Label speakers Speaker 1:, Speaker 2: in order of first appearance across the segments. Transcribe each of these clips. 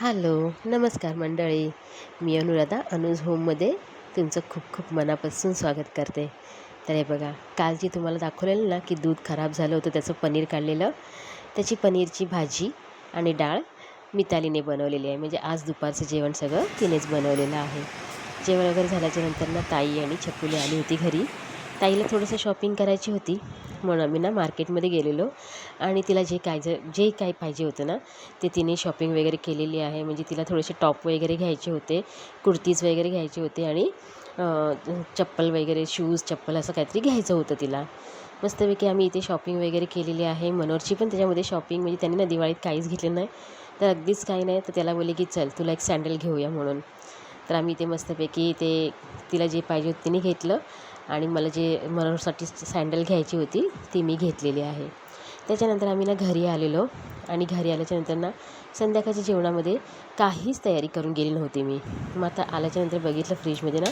Speaker 1: Hello नमस्कार मंडळी. मी अनुराधा अनुज होममध्ये तुमचं खूप खूप मनापासून स्वागत करते. तर हे बघा काल जी तुम्हाला दाखवलेलं ना की दूध खराब झालं होतं त्याचं पनीर काढलेलं. त्याची पनीरची भाजी आणि डाळ मितालीने बनवलेली आहे. म्हणजे आज दुपारचं जेवण सगळं तिनेच बनवलेलं आहे. जेवण वगैरे झाल्याच्यानंतर ना ताई आणि छपुली आली होती घरी. ताईला थोडंसं शॉपिंग करायची होती. म्हणून आम्ही ना मार्केटमध्ये गेलेलो. आणि तिला जे काय ज जे काय पाहिजे होतं ना ते तिने शॉपिंग वगैरे केलेली आहे. म्हणजे तिला थोडेसे टॉप वगैरे घ्यायचे होते कुर्तीज वगैरे घ्यायचे होते आणि चप्पल वगैरे शूज चप्पल असं काहीतरी घ्यायचं होतं तिला. मस्तपैकी आम्ही इथे शॉपिंग वगैरे केलेली आहे. मनोरची पण त्याच्यामध्ये शॉपिंग म्हणजे त्यांनी ना दिवाळीत काहीच घेतलं नाही. तर अगदीच काही नाही. तर त्याला बोलले की चल तुला एक सँडल घेऊया म्हणून. तर आम्ही इथे मस्तपैकी ते तिला जे पाहिजे होतं तिने घेतलं. आणि मला जे मनोरसाठी सँडल घ्यायची होती ती मी घेतलेली आहे. त्याच्यानंतर आम्ही ना घरी आलेलो आणि घरी आल्याच्यानंतर ना संध्याकाळच्या जेवणामध्ये काहीच तयारी करून गेली नव्हती मी. मग आता आल्याच्यानंतर बघितलं फ्रीजमध्ये ना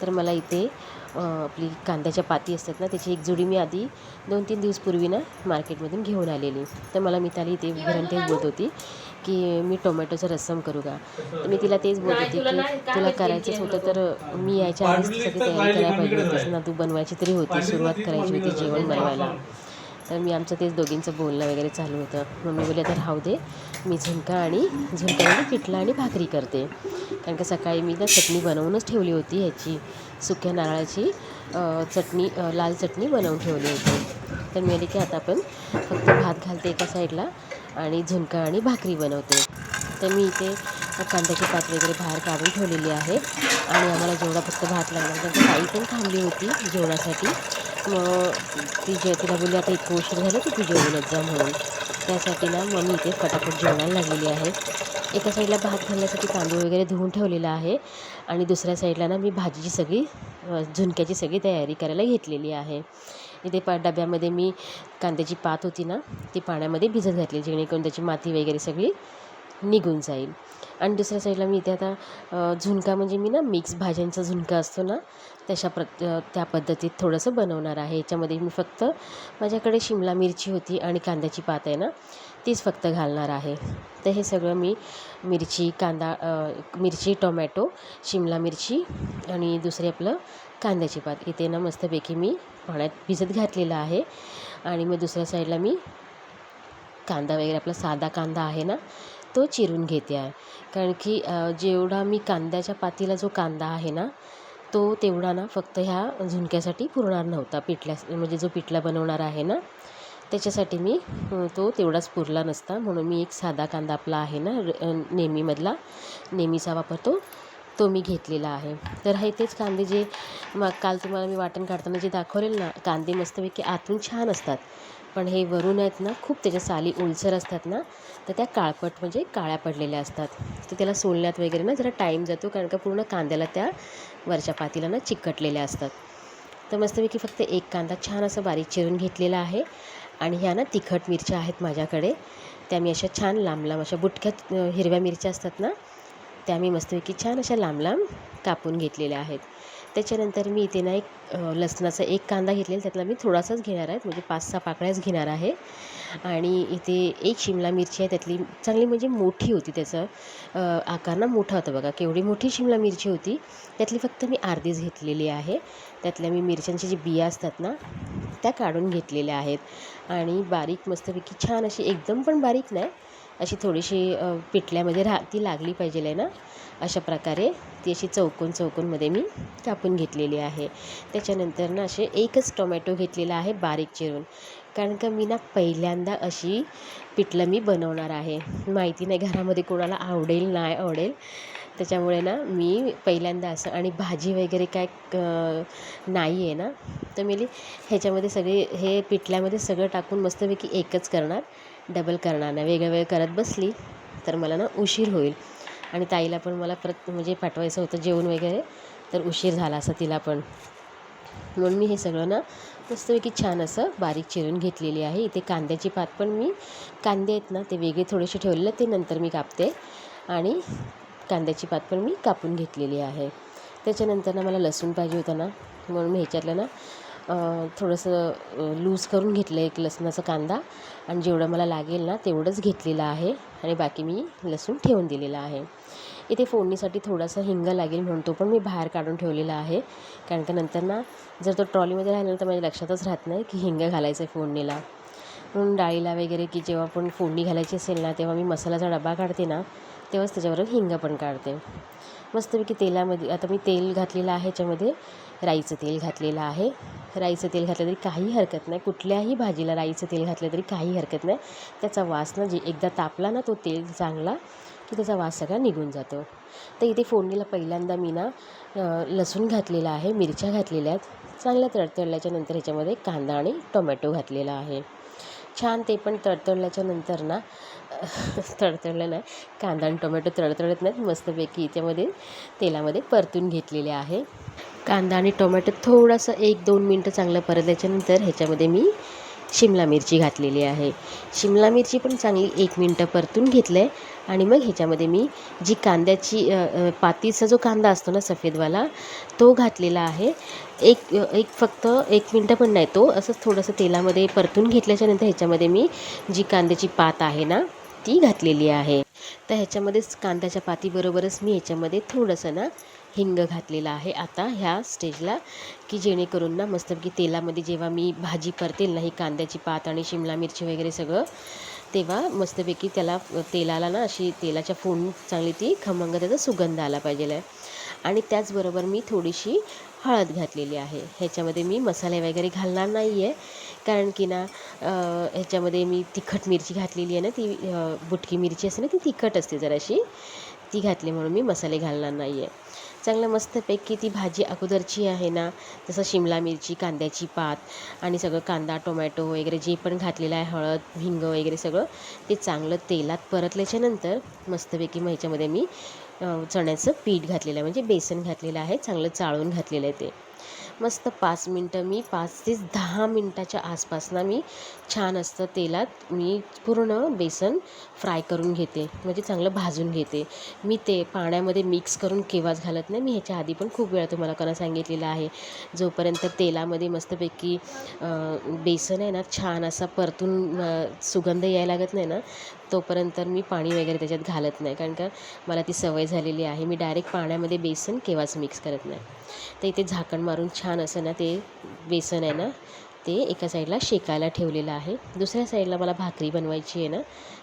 Speaker 1: तर मला इथे आपली कांद्याच्या पाती असतात ना त्याची एक जुडी मी आधी दोन तीन दिवसपूर्वी ना मार्केटमधून घेऊन आलेली. तर मला मिताली इथे घरून बोलत होती. की मी टोमॅटोचं रस्सम करू का? तर मी तिला तेच बोलत होती की तुला करायचंच होतं तर मी यायच्या आधीच ती सगळी तयारी करायला पाहिजे होतीस ना तू बनवायची तरी होती सुरुवात करायची होती जेवण बनवायला. तर मी आमचं तेच दोघींचं बोलणं वगैरे चालू होतं. मम्मी बोलले तर राहू दे मी झुणका आणि झुणक्यामध्ये म्हणजे पिठलं आणि भाकरी करते. कारण का सकाळी मी ना चटणी बनवूनच ठेवली होती ह्याची सुक्या नारळाची चटणी लाल चटणी बनवून ठेवली होती. तर मी आली की आता आपण फक्त भात घालते एका साईडला आणि झुणका आणि भाकरी बनवते. तर मी इथे कांद्याची पात वगैरे बाहेर काढून ठेवलेली आहे. आणि आम्हाला जेवढा फक्त भात लागला तर आई पण थांबली होती जेवणासाठी. मग ती जे तिला बोलली आता इतकं उशीर झालं की तू जेवणच जा म्हणून. त्यासाठी ना मग मी इथे फटाफट जेवणाला लागलेली आहे. एका साईडला भात घालण्यासाठी तांदूळ वगैरे धुवून ठेवलेला आहे. आणि दुसऱ्या साईडला ना मी भाजीची सगळी झुणक्याची सगळी तयारी करायला घेतलेली आहे. इथे पा डब्यामध्ये मी कांद्याची पात होती ना ती पाण्यामध्ये भिजत घातली जेणेकरून त्याची माती वगैरे सगळी निघून जाईल. आणि दुसऱ्या साईडला मी इथे आता झुणका म्हणजे मी ना मिक्स भाज्यांचा झुणका असतो ना तशा प्र त्या पद्धतीत थोडंसं बनवणार आहे. याच्यामध्ये मी फक्त माझ्याकडे शिमला मिरची होती आणि कांद्याची पात आहे ना तीच फक्त घालणार आहे. तर हे सगळं मी मिरची कांदा मिरची टोमॅटो शिमला मिरची आणि दुसरे आपलं कांद्याची पात. इथे ना मस्तपैकी मी पाण्यात भिजत घातलेलं आहे. आणि मग दुसऱ्या साईडला मी कांदा वगैरे आपला साधा कांदा आहे ना तो चिरून घेते आहे. कारण की जेवढा मी कांद्याच्या पातीला जो कांदा आहे ना तो तेवढा ना फक्त ह्या झुणक्यासाठी पुरणार नव्हता. पिठल्या म्हणजे जो पिठला बनवणार आहे ना त्याच्यासाठी मी तो तेवढाच पुरला नसता. म्हणून मी एक साधा कांदा आपला आहे ना नेहमीमधला नेहमीचा वापरतो. तो मी घेतलेला आहे. तर हे तेच कांदे जे मग काल तुम्हाला मी वाटण काढताना जे दाखवलेलं ना कांदे मस्तपैकी आतून छान असतात. पण हे वरून आहेत ना खूप त्याच्या साली उलसर असतात ना तर त्या काळपट म्हणजे काळ्या पडलेल्या असतात. तर त्याला सोलण्यात वगैरे ना जरा टाईम जातो कारण का पूर्ण कांद्याला त्या वरच्या पातीला ना चिकटलेल्या असतात. तर मस्तपैकी फक्त एक कांदा छान असं बारीक चिरून घेतलेला आहे. आणि ह्या ना तिखट मिरच्या आहेत माझ्याकडे. त्या मी अशा छान लांब लांब अशा बुटक्यात हिरव्या मिरच्या असतात ना त्या मी मस्तपैकी छान अशा लांब लांब कापून घेतलेल्या आहेत. त्याच्यानंतर मी इथे ना एक लसणाचा एक कांदा घेतलेला त्यातला मी थोडासाच घेणार आहे म्हणजे पाच सहा पाकळ्याच घेणार आहे. आणि इथे एक शिमला मिरची आहे त्यातली चांगली म्हणजे मोठी होती त्याचं आकार ना मोठा होता बघा केवढी मोठी शिमला मिरची होती. त्यातली फक्त मी अर्धीच घेतलेली आहे. त्यातल्या मी मिरच्यांच्या जी बिया असतात ना त्या काढून घेतलेल्या आहेत. आणि बारीक मस्तपैकी छान अशी एकदम पण बारीक नाही अशी थोडीशी पिठल्यामध्ये राह ती लागली पाहिजे आहे ना? अशा प्रकारे ती अशी चौकोन चौकोनमध्ये मी कापून घेतलेली आहे. त्याच्यानंतर ना असे एकच टोमॅटो घेतलेला आहे बारीक चिरून. कारण का मी ना पहिल्यांदा अशी पिठलं मी बनवणार आहे. माहिती नाही घरामध्ये कोणाला आवडेल नाही आवडेल. त्याच्यामुळे ना मी पहिल्यांदा असं आणि भाजी वगैरे काय नाही आहे ना तर मी ह्याच्यामध्ये सगळे हे पिठल्यामध्ये सगळं टाकून मस्तपैकी एकच करणार. डबल करणार नाही. वेगळं वेळ करत बसली तर मला ना उशीर होईल. आणि ताईला पण मला परत म्हणजे पाठवायचं होतं जेवण वगैरे तर उशीर झाला असं तिला पण. म्हणून मी हे सगळं ना मस्तपैकी छान असं बारीक चिरून घेतलेली आहे. इथे कांद्याची पात पण मी कांदे आहेत ना ते वेगळे थोडेसे ठेवलेले ते नंतर मी कापते. आणि कांद्याची पात पण मी कापून घेतलेली आहे. त्याच्यानंतर ना मला लसूण पाहिजे होता ना म्हणून मी ह्याच्यातलं ना थोडंसं लूज करून घेतलं एक लसणाचा कांदा. आणि जेवढं मला लागेल ना तेवढंच घेतलेलं आहे. आणि बाकी मी लसूण ठेवून दिलेला आहे. इथे फोडणीसाठी थोडासा हिंग लागेल म्हणून तो पण मी बाहेर काढून ठेवलेला आहे. कारण का नंतर ना जर तो ट्रॉलीमध्ये राहिला तर माझ्या लक्षातच राहत नाही की हिंग घालायचं आहे फोडणीला. म्हणून डाळीला वगैरे की जेव्हा पण फोडणी घालायची असेल ना तेव्हा मी मसाल्याचा डबा काढते ना तेव्हाच त्याच्याबरोबर हिंग पण काढते. मस्तपैकी तेलामध्ये आता मी तेल घातलेलं आहे याच्यामध्ये राईचं तेल घातलेलं आहे. राईचं तेल घातलं तरी काही हरकत नाही. कुठल्याही भाजीला राईचं तेल घातलं तरी काही हरकत नाही. त्याचा वास ना जे एकदा तापला ना तो तेल चांगला की त्याचा वास सगळा निघून जातो. तर इथे फोडणीला पहिल्यांदा मी ना लसूण घातलेला आहे मिरच्या घातलेल्या आहेत. चांगल्या तडतडल्याच्या नंतर ह्याच्यामध्ये कांदा आणि टोमॅटो घातलेला आहे. छान ते पण तडतडल्याच्या नंतर ना तडतडलं नाही कांदा आणि टोमॅटो तडतडत नाहीत. मस्तपैकी याच्यामध्ये तेलामध्ये परतून घेतलेले आहे. कांदा आणि टोमॅटो थोडंसं एक दोन मिनटं चांगलं परतल्याच्यानंतर ह्याच्यामध्ये मी शिमला मिरची घातलेली आहे. शिमला मिरची पण चांगली एक मिनटं परतून घेतलं आहे आणि मग ह्याच्यामध्ये मी जी कांद्याची पातीचा जो कांदा असतो ना सफेदवाला तो घातलेला आहे. एक एक फक्त एक मिनटं पण नाही तो असंच थोडंसं तेलामध्ये परतून घेतल्याच्यानंतर ह्याच्यामध्ये मी जी कांद्याची पात आहे ना ती घातलेली आहे. तर ह्याच्यामध्येच कांद्याच्या पातीबरोबरच मी ह्याच्यामध्ये थोडंसं ना हिंग घातलेला आहे. आता ह्या स्टेजला की जेणेकरून ना मस्तपैकी तेलामध्ये जेव्हा मी भाजी परतेल ना ही कांद्याची पात आणि शिमला मिरची वगैरे सगळं तेव्हा मस्तपैकी त्याला तेलाला ना अशी तेलाच्या फोन चांगली ती खमंग त्याचा सुगंध आला पाहिजे. आणि त्याचबरोबर मी थोडीशी हळद घातलेली आहे. ह्याच्यामध्ये मी मसाले वगैरे घालणार नाही आहे कारण की ना ह्याच्यामध्ये मी तिखट मिरची घातलेली आहे ना ती बुटकी मिरची असते ना ती तिखट असते जराशी. ती घातली म्हणून मी मसाले घालणार नाही आहे चांगलं मस्तपैकी ती भाजी अगोदरची आहे ना जसं शिमला मिरची कांद्याची पात आणि सगळं कांदा टोमॅटो वगैरे जे पण घातलेलं आहे हळद हिंग वगैरे सगळं ते चांगलं तेलात परतल्याच्यानंतर मस्तपैकी मग ह्याच्यामध्ये मी चण्याचं पीठ घातलेलं आहे. म्हणजे बेसन घातलेलं आहे चांगलं चाळून घातलेलं आहे ते. मस्त पाच मिनटं मी पाच ते दहा मिनटाच्या आसपास ना मी छान असतं तेलात मी पूर्ण बेसन फ्राय करून घेते म्हणजे चांगलं भाजून घेते. मी ते पाण्यामध्ये मिक्स करून केव्हाच घालत नाही मी ह्याच्या आधी पण खूप वेळा तुम्हाला कोणा सांगितलेलं आहे. जोपर्यंत तेलामध्ये मस्तपैकी बेसन आहे ना छान असा परतून सुगंध यायला लागत नाही ना तोपर्यंत मी पाणी वगैरे त्याच्यात घालत नाही. कारण का मला ती सवय झालेली आहे. मी डायरेक्ट पाण्यामध्ये बेसन केव्हाच मिक्स करत नाही. तर इथे झाकण मारून छान असं ना ते बेसन आहे ना ते एका साईडला शेकायला ठेवलेलं आहे. दुसऱ्या साईडला मला भाकरी बनवायची आहे ना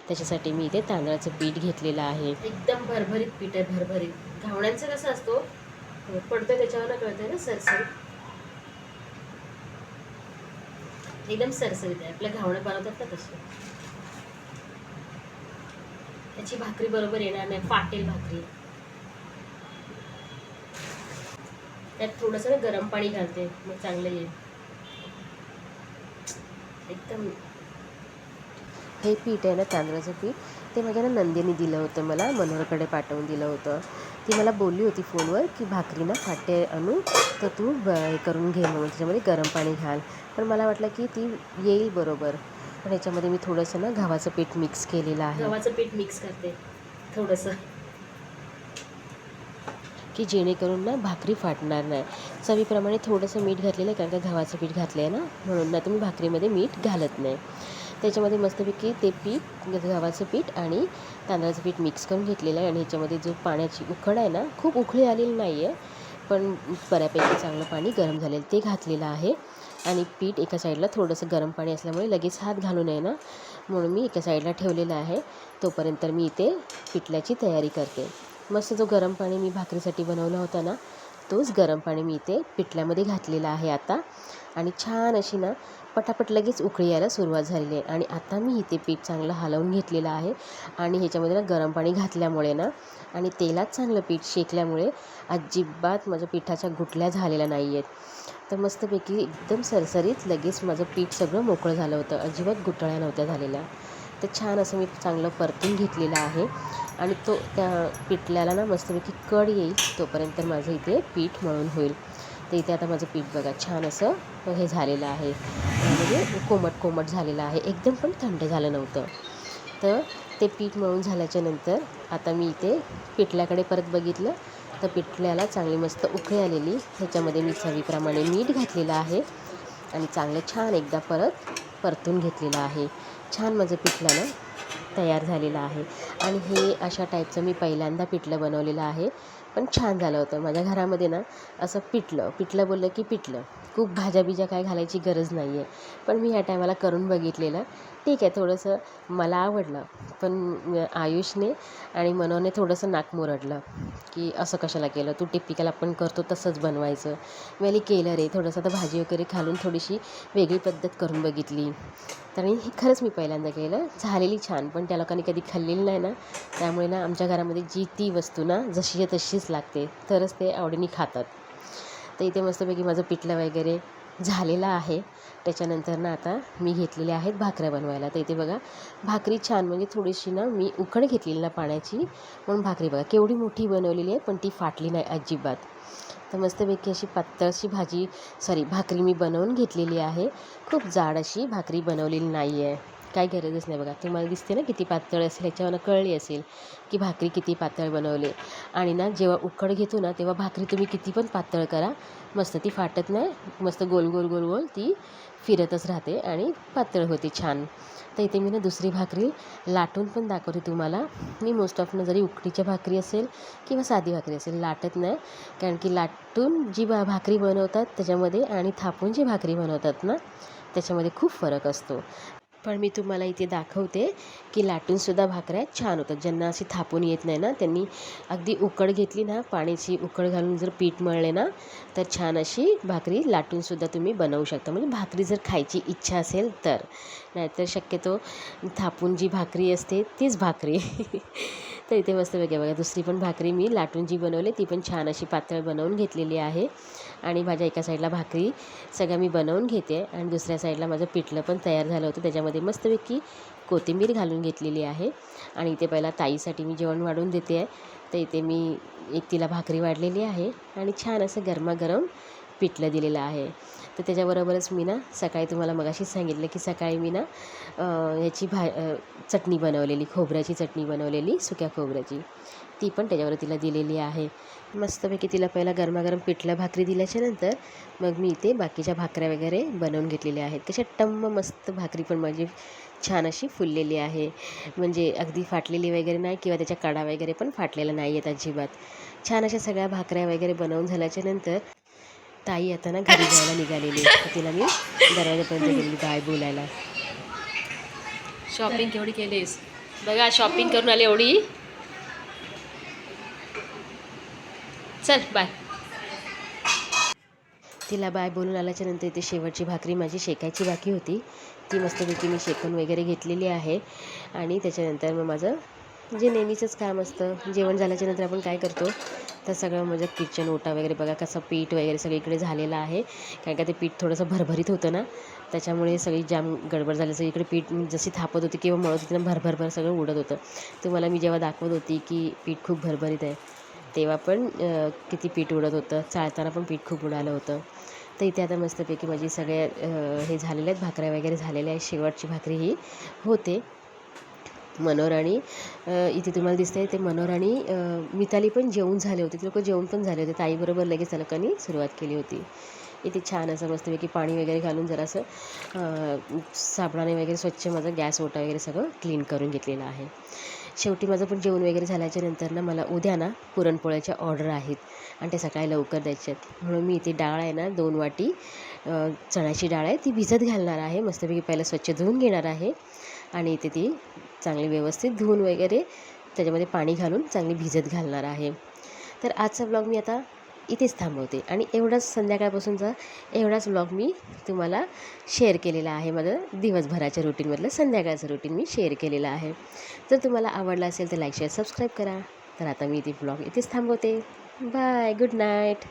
Speaker 1: त्याच्यासाठी मी इथे तांदळाचं पीठ घेतलेलं आहे. एकदम भरभरीत पीठ आहे भरभरीत. घावण्यांचं कसं असतो? हो, पडतं त्याच्यावर कळतंय ना? सरसरीत एकदम सरसरीत आहे. आपल्या घावणं बनवतात ना तसं. त्याची भाकरी बरोबर येणार नाही फाटेल भाकरी. त्यात थोडंसं ना गरम पाणी घालते मग चांगलं येईल. एकदम. हे पीठ आहे ना तांदळाचं पीठ ते माझ्या ना नंदिनी दिलं होतं मला मनोहरकडे पाठवून दिलं होतं. ती मला बोलली होती फोनवर की भाकरी ना फाटे आणू तर तू हे करून घे म्हणून त्याच्यामध्ये गरम पाणी घाल. पण मला वाटलं की ती येईल बरोबर. पण ह्याच्यामध्ये मी थोडंसं ना गव्हाचं पीठ मिक्स केलेलं आहे. गव्हाचं पीठ मिक्स करते. थोडंसं. की जेणेकरून ना भाकरी फाटणार नाही. चवीप्रमाणे थोडंसं मीठ घातलेलं आहे कारण का गव्हाचं पीठ घातलं आहे ना म्हणून ना तुम्ही भाकरीमध्ये मीठ घालत नाही. त्याच्यामध्ये मस्तपैकी ते पीठ गव्हाचं पीठ आणि तांदळाचं पीठ मिक्स करून घेतलेलं आहे. आणि ह्याच्यामध्ये जो पाण्याची उकड आहे ना खूप उकळी आलेली नाही आहे पण बऱ्यापैकी चांगलं पाणी गरम झालेलं ते घातलेलं आहे. आणि पीठ एका साईडला थोडंसं गरम पाणी असल्यामुळे लगेच हात घालू नये ना? म्हणून मी एका साईडला ठेवलेलं आहे. तोपर्यंत मी इथे पिठल्याची तयारी करते. मस्त जो गरम पाणी मी भाकरीसाठी बनवला होता ना तोच गरम पाणी मी इथे पिठल्यामध्ये घातलेला आहे आता. आणि छान अशी ना पटापट लगेच उकळी यायला सुरुवात झालेली आहे. आणि आता मी इथे पीठ चांगलं हलवून घेतलेलं आहे. आणि ह्याच्यामध्ये ना गरम पाणी घातल्यामुळे ना आणि तेलात चांगलं पीठ शेकल्यामुळे अजिबात माझ्या पिठाच्या गुटल्या झालेल्या नाही आहेत तर मस्तपैकी एकदम सरसरीत लगेच माझं पीठ सगळं मोकळं झालं होतं. अजिबात गुटळ्या नव्हत्या झालेल्या. तर छान असं मी चांगलं परतून घेतलेलं आहे. आणि तो त्या पिठल्याला ना मस्तपैकी कड येईल तोपर्यंत माझं इथे पीठ मळून होईल. तर इथे आता माझं पीठ बघा छान असं हे झालेलं आहे. म्हणजे कोमट कोमट झालेलं आहे. एकदम पण थंड झालं नव्हतं. तर ते पीठ मळून झाल्याच्यानंतर आता मी इथे पिठल्याकडे परत बघितलं. तर पिठल्याला चांगली मस्त उकळी आलेली. ह्याच्यामध्ये मी चवीप्रमाणे मीठ घातलेलं आहे. आणि चांगलं छान एकदा परत परतून घेतलेलं आहे. छान माझं पिठल्यानं तयार झालेलं आहे. आणि हे अशा टाईपचं मी पहिल्यांदा पिठलं बनवलेलं आहे. पण छान झालं होतं. माझ्या घरामध्ये ना असं पिठलं पिठलं बोललं की पिठलं. खूप भाज्या बिज्या काय घालायची गरज नाही आहे पण मी ह्या टायमाला करून बघितलेलं. ठीक आहे थोडंसं मला आवडलं. पण आयुषने आणि मनोने थोडंसं नाक मुरडलं की असं कशाला केलं? तू टिपिकल आपण करतो तसंच बनवायचं. मी केलं रे. थोडंसं आता भाजी वगैरे घालून थोडीशी वेगळी पद्धत करून बघितली. तर हे खरंच मी पहिल्यांदा केलं. झालेली छान. पण त्या लोकांनी कधी खाल्लेली नाही ना त्यामुळे ना आमच्या घरामध्ये जी ती वस्तू ना जशी आहे तशीच लागते. तरच ते आवडीने खातात. तर इथे मस्तपैकी माझं पिठलं वगैरे झालेलं आहे. त्याच्यानंतर ना आता मी घेतलेले आहेत भाकऱ्या बनवायला. तर इथे बघा भाकरी छान म्हणजे थोडीशी ना मी उकड घेतलेली ना पाण्याची. म्हणून भाकरी बघा केवढी मोठी बनवलेली आहे पण ती फाटली नाही अजिबात. तर मस्तपैकी अशी पातळशी भाजी सॉरी भाकरी मी बनवून घेतलेली आहे. खूप जाड अशी भाकरी बनवलेली नाही आहे काय गरजच नाही बघा. तुम्हाला दिसते ना किती पातळ असेल ह्याच्यावर कळली असेल की भाकरी किती पातळ बनवली. आणि ना जेव्हा उकड घेतो ना तेव्हा भाकरी तुम्ही किती पण पातळ करा. मस्त ती फाटत नाही. मस्त गोल गोल गोल गोल ती फिरतच राहते आणि पातळ होते छान. तर इथे मी ना दुसरी भाकरी लाटून पण दाखवते तुम्हाला. मी मोस्ट ऑफ ना जरी उकडीच्या भाकरी असेल किंवा साधी भाकरी असेल लाटत नाही. कारण की लाटून जी भा भाकरी बनवतात त्याच्यामध्ये आणि थापून जी भाकरी बनवतात ना त्याच्यामध्ये खूप फरक असतो. पण मी तुम्हाला इथे दाखवते की लाटूनसुद्धा भाकऱ्या छान होतात. ज्यांना अशी थापून येत नाही ना त्यांनी अगदी उकड घेतली ना पाण्याची उकड घालून जर पीठ मळले ना तर छान अशी भाकरी लाटूनसुद्धा तुम्ही बनवू शकता. म्हणजे भाकरी जर खायची इच्छा असेल तर. नाहीतर शक्यतो थापून जी भाकरी असते तीच भाकरी. तर इथे मस्त वेगळ्या बघा दुसरी पण भाकरी मी लाटून जी बनवली ती पण छान अशी पातळ बनवून घेतलेली आहे. आणि माझ्या एका साईडला भाकरी सगळ्या मी बनवून घेते आणि दुसऱ्या साईडला माझं पिठलं पण तयार झालं होतं. त्याच्यामध्ये मस्तपैकी कोथिंबीर घालून घेतलेली आहे. आणि इथे पहिला ताईसाठी मी जेवण वाढून देते. आहे तर इथे मी एक तिला भाकरी वाढलेली आहे आणि छान असं गरमागरम पिठलं दिलेलं आहे. तर त्याच्याबरोबरच मी ना सकाळी तुम्हाला मगाशीच सांगितलं की सकाळी मी ना याची भा चटणी बनवलेली खोबऱ्याची चटणी बनवलेली सुक्या खोबऱ्याची. ती पण त्याच्यावर तिला दिलेली आहे. मस्तपैकी तिला पहिला गरमागरम पिठलं भाकरी दिल्याच्यानंतर मग मी इथे बाकीच्या भाकऱ्या वगैरे बनवून घेतलेल्या आहेत. कशा टम्म मस्त भाकरी पण माझी छान अशी फुललेली आहे. म्हणजे अगदी फाटलेली वगैरे नाही किंवा त्याच्या कडा वगैरे पण फाटलेला नाही आहेत अजिबात. छान अशा सगळ्या भाकऱ्या वगैरे बनवून झाल्याच्यानंतर ताई आता ना घरी जायला निघालेली तिला मी दरवाजापर्यंत गेलेली बाय बोलायला. शॉपिंग केवढी केलीस? बघा शॉपिंग करून आली एवढी. चल बाय तिला बाय बोलून आल्याच्यानंतर इथे शेवटची भाकरी माझी शेकायची बाकी होती. ती मस्तपैकी मी शेकून वगैरे घेतलेली आहे. आणि त्याच्यानंतर मग माझं जे नेहमीचंच काम असतं जेवण झाल्याच्यानंतर आपण काय करतो तर सगळं म्हणजे माझं किचन ओटा वगैरे बघा कसं पीठ वगैरे सगळीकडे झालेलं आहे. कारण का ते पीठ थोडंसं भरभरीत होतं ना त्याच्यामुळे सगळी जाम गडबड झाली. सगळीकडे पीठ जशी थापत होती किंवा मळत होती ना भरभरभर सगळं उडत होतं. तुम्हाला मी जेव्हा दाखवत होती की पीठ खूप भरभरीत आहे तेव्हा पण किती पीठ उडत होतं. चाळताना पण पीठ खूप उडालं होतं. तर इथे आता मस्तपैकी माझी सगळ्या हे झालेल्या आहेत. भाकऱ्या वगैरे झालेल्या आहेत. शेवटची भाकरी ही होते. मनोराणी इथे तुम्हाला दिसते ते मनोराणी मिताली पण जेवून झाले होते. ते लोक जेवण पण झाले होते. ताईबरोबर लगेच त्या सुरुवात केली होती. इथे छान असं मस्तपैकी पाणी वगैरे घालून जरासं साबणाने वगैरे स्वच्छ माझं गॅस ओटा वगैरे सगळं क्लीन करून घेतलेलं आहे. शेवटी माझं पण जेवण वगैरे झाल्याच्यानंतर ना मला उद्या ना पुरणपोळ्याच्या ऑर्डर आहेत. आणि ते सकाळी लवकर द्यायच्या आहेत. म्हणून मी इथे डाळ आहे ना दोन वाटी चण्याची डाळ आहे. ती भिजत घालणार आहे. मस्तपैकी पहिलं स्वच्छ धुवून घेणार आहे. आणि इथे ती चांगली व्यवस्थित धुवून वगैरे त्याच्यामध्ये पाणी घालून चांगली भिजत घालणार आहे. तर आजचा ब्लॉग मी आता इथेच थांबवते. आणि एवढाच संध्याकाळपासूनचा एवढाच ब्लॉग मी तुम्हाला शेअर केलेला आहे. माझं दिवसभराच्या रुटीनमधलं संध्याकाळचं रुटीन मी शेअर केलेलं आहे. जर तुम्हाला आवडलं असेल तर लाईक शेअर सबस्क्राईब करा. तर आता मी इथे ब्लॉग इथेच थांबवते. Bye good night